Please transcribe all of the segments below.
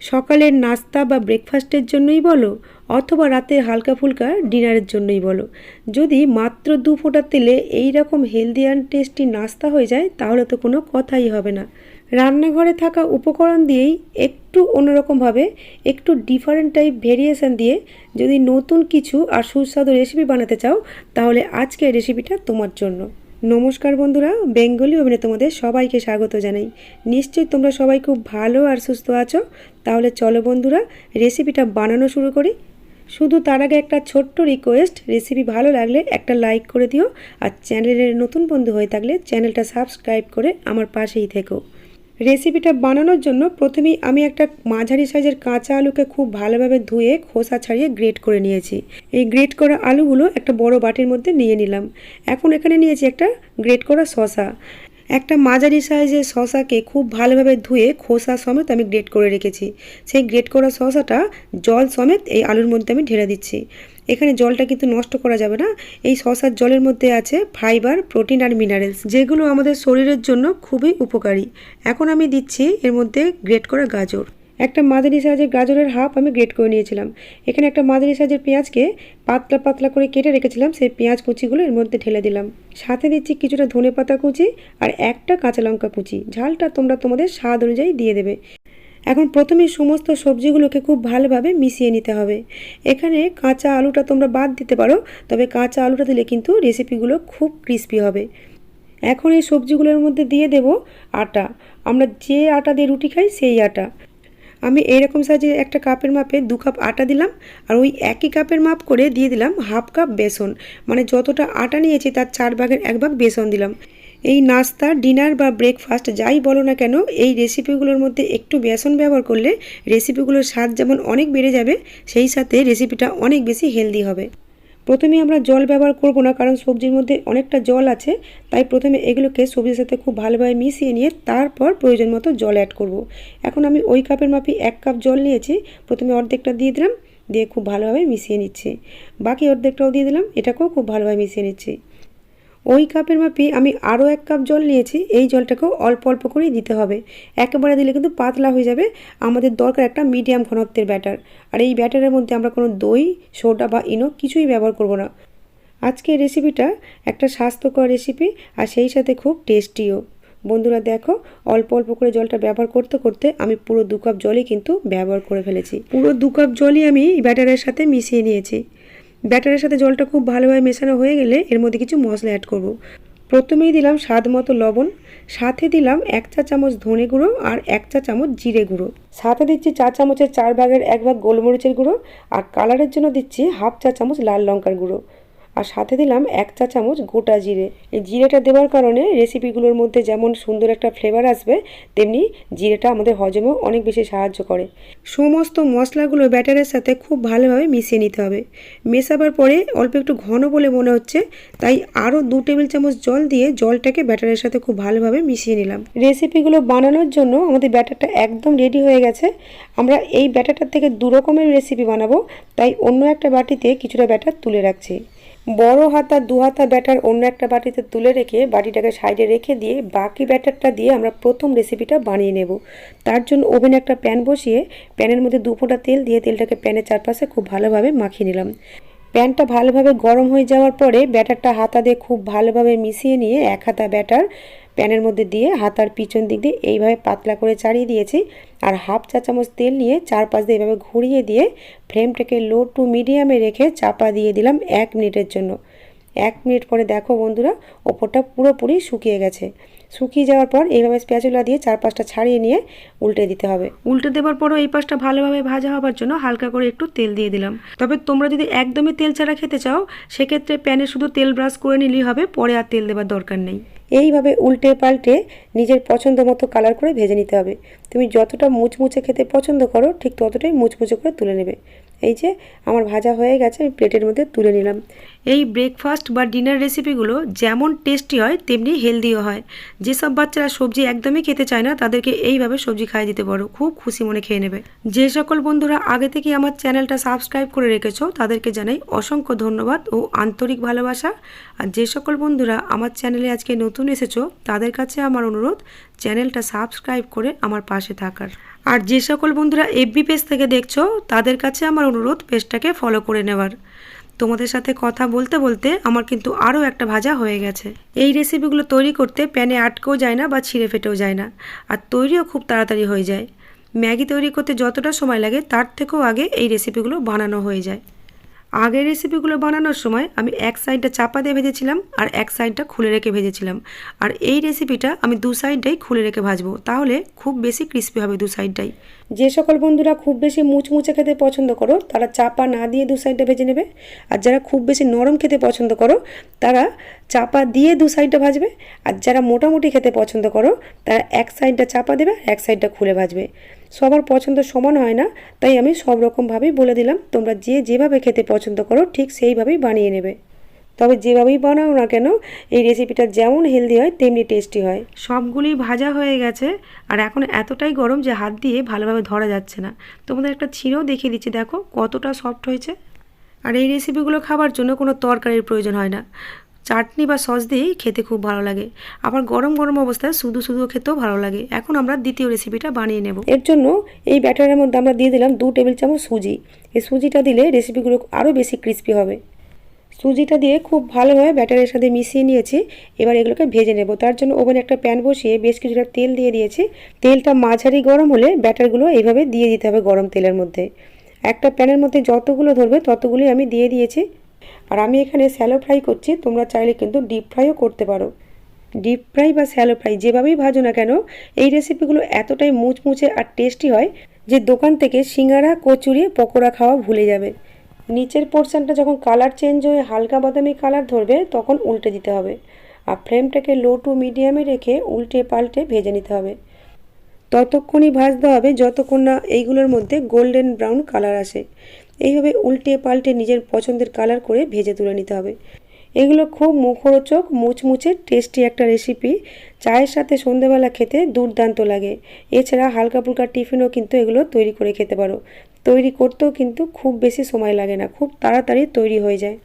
সকালের নাস্তা বা ব্রেকফাস্টের জন্যই বলো, অথবা রাতে হালকা ফুলকা ডিনারের জন্যই বলো। যদি মাত্র দু ফোঁটা তেলে এই রকম হেলদি অ্যান্ড টেস্টি নাস্তা হয়ে যায়, তাহলে তো কোনো কথাই হবে না। রান্নাঘরে থাকা উপকরণ দিয়েই একটু অন্যরকমভাবে, একটু ডিফারেন্ট টাইপ ভেরিয়েশান দিয়ে যদি নতুন কিছু আর সুস্বাদু রেসিপি বানাতে চাও, তাহলে আজকের রেসিপিটা তোমার জন্য। নমস্কার বন্ধুরা, বেঙ্গলি ওভেনে তোমাদের সবাইকে স্বাগত জানাই। নিশ্চয়ই তোমরা সবাই খুব ভালো আর সুস্থ আছো? তাহলে চলো বন্ধুরা রেসিপিটা বানানো শুরু করি। শুধু তার আগে একটা ছোট্ট রিকোয়েস্ট রেসিপি ভালো লাগলে একটা লাইক করে দিও। আর চ্যানেলের নতুন বন্ধু হয়ে থাকলে চ্যানেলটা সাবস্ক্রাইব করে আমার পাশেই থেকো। রেসিপিটা বানানোর জন্য প্রথমেই আমি একটা মাঝারি সাইজের কাঁচা আলুকে খুব ভালোভাবে ধুয়ে খোসা ছাড়িয়ে গ্রেট করে নিয়েছি। এই গ্রেট করা আলুগুলো একটা বড় বাটির মধ্যে নিয়ে নিলাম। এখন এখানে নিয়েছি একটা গ্রেট করা শশা একটা মাঝারি সাইজের শশাকে খুব ভালোভাবে ধুয়ে খোসা সমেত আমি গ্রেট করে রেখেছি। সেই গ্রেট করা শশাটা জল সমেত এই আলুর মধ্যে আমি ঢেলে দিচ্ছি। এখানে জলটা কিন্তু নষ্ট করা যাবে না। এই শশার জলের মধ্যে আছে ফাইবার, প্রোটিন আর মিনারেলস, যেগুলো আমাদের শরীরের জন্য খুবই উপকারী। এখন আমি দিচ্ছি এর মধ্যে গ্রেট করা গাজর। একটা মাঝারি সাইজের গাজরের হাফ আমি গ্রেট করে নিয়েছিলাম। এখানে একটা মাঝারি সাইজের পেঁয়াজকে পাতলা পাতলা করে কেটে রেখেছিলাম, সেই পেঁয়াজ কুচিগুলো এর মধ্যে ঢেলে দিলাম। সাথে দিচ্ছি কিছুটা ধনে পাতা কুচি আর একটা কাঁচা লঙ্কা কুচি। ঝালটা তোমরা তোমাদের স্বাদ অনুযায়ী দিয়ে দেবে। এখন প্রথমে সমস্ত সবজিগুলোকে খুব ভালোভাবে মিশিয়ে নিতে হবে। এখানে কাঁচা আলুটা তোমরা বাদ দিতে পারো, তবে কাঁচা আলুটা দিলে কিন্তু রেসিপিগুলো খুব ক্রিস্পি হবে। এখন এই সবজিগুলোর মধ্যে দিয়ে দেব আটা। আমরা যে আটা দিয়ে রুটি খাই, সেই আটা। আমি এইরকম সাইজে একটা কাপের মাপে দু কাপ আটা দিলাম, আর ওই একই কাপের মাপ করে দিয়ে দিলাম হাফ কাপ বেসন। মানে যতটা আটা নিয়েছি তার চার ভাগের এক ভাগ বেসন দিলাম। এই নাস্তা, ডিনার বা ব্রেকফাস্ট যাই বলো না কেন, এই রেসিপিগুলোর মধ্যে একটু বেসন ব্যবহার করলে রেসিপিগুলোর স্বাদ যেমন অনেক বেড়ে যাবে, সেই সাথে রেসিপিটা অনেক বেশি হেলদি হবে। প্রথমে আমরা জল ব্যবহার করব না, কারণ সবজির মধ্যে অনেকটা জল আছে, তাই প্রথমে এগুলোকে সবজির সাথে খুব ভালোভাবে মিশিয়ে নিয়ে তারপর প্রয়োজন মতো জল অ্যাড করব। এখন আমি ওই কাপের মাপি এক কাপ জল নিয়েছি, প্রথমে অর্ধেকটা দিয়ে দিলাম, দিয়ে খুব ভালোভাবে মিশিয়ে নিচ্ছি বাকি অর্ধেকটাও দিয়ে দিলাম, এটাকেও খুব ভালোভাবে মিশিয়ে নিচ্ছি ওই কাপের মাপে আমি আরও এক কাপ জল নিয়েছি, এই জলটাকেও অল্প অল্প করেই দিতে হবে। একেবারে দিলে কিন্তু পাতলা হয়ে যাবে। আমাদের দরকার একটা মিডিয়াম ঘনত্বের ব্যাটার আর এই ব্যাটারের মধ্যে আমরা কোনো দই সোডা বা ইনো কিছুই ব্যবহার করব না। আজকে রেসিপিটা একটা স্বাস্থ্যকর রেসিপি আর সেই সাথে খুব টেস্টিও বন্ধুরা দেখো, অল্প অল্প করে জলটা ব্যবহার করতে করতে আমি পুরো দু কাপ জলই কিন্তু ব্যবহার করে ফেলেছি। পুরো দু কাপ জলই আমি ব্যাটারের সাথে মিশিয়ে নিয়েছি। ব্যাটারের সাথে জলটা খুব ভালোভাবে মেশানো হয়ে গেলে এর মধ্যে কিছু মশলা অ্যাড করব। প্রথমেই দিলাম স্বাদ মতো লবণ, সাথে দিলাম এক চা চামচ ধনে গুঁড়ো আর এক চা চামচ জিরে গুঁড়ো সাথে দিচ্ছি চা চামচের চার ভাগের এক ভাগ গোলমরিচের গুঁড়ো আর কালারের জন্য দিচ্ছি হাফ চা চামচ লাল লঙ্কার গুঁড়ো আর সাথে দিলাম এক চা চামচ গোটা জিরে। এই জিরেটা দেওয়ার কারণে রেসিপিগুলোর মধ্যে যেমন সুন্দর একটা ফ্লেভার আসবে, তেমনি জিরেটা আমাদের হজমেও অনেক বেশি সাহায্য করে। সমস্ত মশলাগুলো ব্যাটারের সাথে খুব ভালোভাবে মিশিয়ে নিতে হবে। মেশাবার পরে অল্প একটু ঘন বলে মনে হচ্ছে, তাই আরও দু টেবিল চামচ জল দিয়ে জলটাকে ব্যাটারের সাথে খুব ভালোভাবে মিশিয়ে নিলাম। রেসিপিগুলো বানানোর জন্য আমাদের ব্যাটারটা একদম রেডি হয়ে গেছে। আমরা এই ব্যাটারটার থেকে দু রকমের রেসিপি বানাবো, তাই অন্য একটা বাটিতে কিছুটা ব্যাটার তুলে রাখছি। বড় হাতা, দু হাতা ব্যাটার অন্য একটা বাটিতে তুলে রেখে বাটিটাকে সাইডে রেখে দিয়ে বাকি ব্যাটারটা দিয়ে আমরা প্রথম রেসিপিটা বানিয়ে নেব। তার জন্য ওভেনে একটা প্যান বসিয়ে প্যানের মধ্যে দু ফোঁটা তেল দিয়ে তেলটাকে প্যানের চারপাশে খুব ভালোভাবে মাখিয়ে নিলাম। প্যানটা ভালোভাবে গরম হয়ে যাওয়ার পরে ব্যাটারটা হাতা দিয়ে খুব ভালোভাবে মিশিয়ে নিয়ে এক হাতা ব্যাটার প্যানের মধ্যে দিয়ে হাতার পিছন দিক দিয়ে এইভাবে পাতলা করে চাড়িয়ে দিয়েছি আর হাফ চা চামচ তেল নিয়ে চারপাশ দিয়ে এইভাবে ঘুরিয়ে দিয়ে ফ্লেমটাকে লো টু মিডিয়ামে রেখে চাপা দিয়ে দিলাম এক মিনিটের জন্য। এক মিনিট পরে দেখো বন্ধুরা, ওপরটা পুরোপুরি শুকিয়ে গেছে। শুকিয়ে যাওয়ার পর এইভাবে স্প্যাচুলা দিয়ে চার পাঁচটা ছাড়িয়ে নিয়ে উল্টে দিতে হবে। উল্টে দেওয়ার পরও এই পাশটা ভালোভাবে ভাজা হবার জন্য হালকা করে একটু তেল দিয়ে দিলাম। তবে তোমরা যদি একদমই তেল ছাড়া খেতে চাও, সেক্ষেত্রে প্যানে শুধু তেল ব্রাশ করে নিলেই হবে, পরে আর তেল দেওয়ার দরকার নেই। এইভাবে উল্টে পাল্টে নিজের পছন্দ মতো কালার করে ভেজে নিতে হবে। তুমি যতটা মুচমুচে খেতে পছন্দ করো, ঠিক ততটাই মুচমুচে করে তুলে নেবে। এই যে আমার ভাজা হয়ে গেছে, আমি প্লেটের মধ্যে তুলে নিলাম। এই ব্রেকফাস্ট বা ডিনার রেসিপিগুলো যেমন টেস্টি হয়, তেমনি হেলদিও হয়। যেসব বাচ্চারা সবজি একদমই খেতে চায় না, তাদেরকে এইভাবে সবজি খাইয়ে দিতে পারো। খুব খুশি মনে খেয়ে নেবে। যে সকল বন্ধুরা আগে থেকে আমার চ্যানেলটা সাবস্ক্রাইব করে রেখেছো, তাদেরকে জানাই অসংখ্য ধন্যবাদ ও আন্তরিক ভালোবাসা। আর যে সকল বন্ধুরা আমার চ্যানেলে আজকে নতুন এসেছ, তাদের কাছে আমার অনুরোধ, চ্যানেলটা সাবস্ক্রাইব করে আমার পাশে থাকার। আর যে সকল বন্ধুরা এফবি পেজ থেকে দেখছ, তাদের কাছে আমার অনুরোধ পেজটাকে ফলো করে নেওয়ার। তোমাদের সাথে কথা বলতে বলতে আমার কিন্তু আরও একটা ভাজা হয়ে গেছে। এই রেসিপিগুলো তৈরি করতে প্যানে আটকেও যায় না বা ছিঁড়ে ফেটেও যায় না, আর তৈরিও খুব তাড়াতাড়ি হয়ে যায়। ম্যাগি তৈরি করতে যতটা সময় লাগে, তার থেকেও আগে এই রেসিপিগুলো বানানো হয়ে যায়। আগের রেসিপিগুলো বানানোর সময় আমি এক সাইডটা চাপা দিয়ে ভেজেছিলাম আর এক সাইডটা খুলে রেখে ভেজেছিলাম। আর এই রেসিপিটা আমি দু সাইডটাই খুলে রেখে ভাজবো। তাহলে খুব বেশি ক্রিস্পি হবে দু সাইডটাই যে সকল বন্ধুরা খুব বেশি মুচমুচে খেতে পছন্দ করো, তারা চাপা না দিয়ে দু সাইডটা ভেজে নেবে। আর যারা খুব বেশি নরম খেতে পছন্দ করো, তারা চাপা দিয়ে দু সাইডটা ভাজবে। আর যারা মোটামুটি খেতে পছন্দ করো, তারা এক সাইডটা চাপা দেবে আর এক সাইডটা খুলে ভাজবে। সবার পছন্দ সমান হয় না, তাই আমি সব রকমভাবেই বলে দিলাম, তোমরা যে যেভাবে খেতে পছন্দ করো, ঠিক সেইভাবেই বানিয়ে নেবে। তবে যেভাবেই বানাও না কেন, এই রেসিপিটা যেমন হেলদি হয়, তেমনি টেস্টি হয়। সবগুলি ভাজা হয়ে গেছে, আর এখন এতটাই গরম যে হাত দিয়ে ভালোভাবে ধরা যাচ্ছে না। তোমাদের একটা ছিঁড়েও দেখিয়ে দিচ্ছি, দেখো কতটা সফট হয়েছে। আর এই রেসিপিগুলো খাবার জন্য কোনো তরকারির প্রয়োজন হয় না। চাটনি বা সস দিয়েই খেতে খুব ভালো লাগে। আবার গরম গরম অবস্থায় শুধু শুধু খেতেও ভালো লাগে। এখন আমরা দ্বিতীয় রেসিপিটা বানিয়ে নেব। এর জন্য এই ব্যাটারের মধ্যে আমরা দিয়ে দিলাম দু টেবিল চামচ সুজি। এই সুজিটা দিলে রেসিপিগুলো আরও বেশি ক্রিস্পি হবে। সুজিটা দিয়ে খুব ভালোভাবে ব্যাটারের সাথে মিশিয়ে নিয়েছি। এবার এগুলোকে ভেজে নেব। তার জন্য ওভেনে একটা প্যান বসিয়ে বেশ কিছুটা তেল দিয়ে দিয়েছি। তেলটা মাঝারি গরম হলে ব্যাটারগুলো এইভাবে দিয়ে দিতে হবে গরম তেলের মধ্যে। একটা প্যানের মধ্যে যতগুলো ধরবে ততগুলি আমি দিয়ে দিয়েছি। আর আমি এখানে স্যালো ফ্রাই করছি, তোমরা চাইলে কিন্তু ডিপ ফ্রাইও করতে পারো। ডিপ ফ্রাই বা স্যালো ফ্রাই যেভাবেই ভাজো না কেন, এই রেসিপিগুলো এতটাই মুচমুচে আর টেস্টি হয় যে দোকান থেকে সিঙ্গারা, কচুরি, পকোড়া খাওয়া ভুলে যাবে। নিচের পোর্শনটা যখন কালার চেঞ্জ হয়ে হালকা বাদামি কালার ধরবে, তখন উল্টে দিতে হবে। আর ফ্লেমটাকে লো টু মিডিয়ামে রেখে উল্টে পাল্টে ভেজে নিতে হবে। ততক্ষণই ভাজতে হবে, যতক্ষণ না এইগুলোর মধ্যে গোল্ডেন ব্রাউন কালার আসে। এইভাবে উল্টে পাল্টে নিজের পছন্দের কালার করে ভেজে তুলে নিতে হবে। এগুলো খুব মুখরোচক, মুচমুচে টেস্টি একটা রেসিপি চায়ের সাথে সন্ধেবেলা খেতে দুর্দান্ত লাগে। এছাড়া হালকা ফুলকা টিফিনও কিন্তু এগুলো তৈরি করে খেতে পারো। তৈরি করতেও কিন্তু খুব বেশি সময় লাগে না, খুব তাড়াতাড়ি তৈরি হয়ে যায়।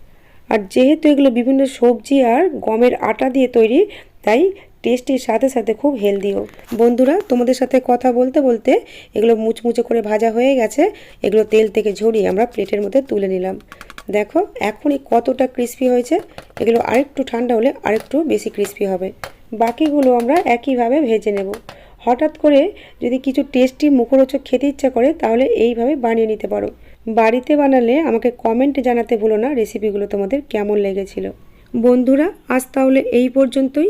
আর যেহেতু এগুলো বিভিন্ন সবজি আর গমের আটা দিয়ে তৈরি, তাই টেস্টির সাথে সাথে খুব হেলদিও বন্ধুরা, তোমাদের সাথে কথা বলতে বলতে এগুলো মুচমুচে করে ভাজা হয়ে গেছে। এগুলো তেল থেকে ঝরিয়ে আমরা প্লেটের মধ্যে তুলে নিলাম। দেখো, এখনই কতটা ক্রিস্পি হয়েছে। এগুলো আরেকটু ঠান্ডা হলে আরেকটু বেশি ক্রিস্পি হবে। বাকিগুলো আমরা একইভাবে ভেজে নেব। হঠাৎ করে যদি কিছু টেস্টি মুখরোচক খেতে ইচ্ছা করে, তাহলে এইভাবে বানিয়ে নিতে পারো। বাড়িতে বানালে আমাকে কমেন্টে জানাতে ভুলো না রেসিপিগুলো তোমাদের কেমন লেগেছিল। বন্ধুরা, আজ তাহলে এই পর্যন্তই।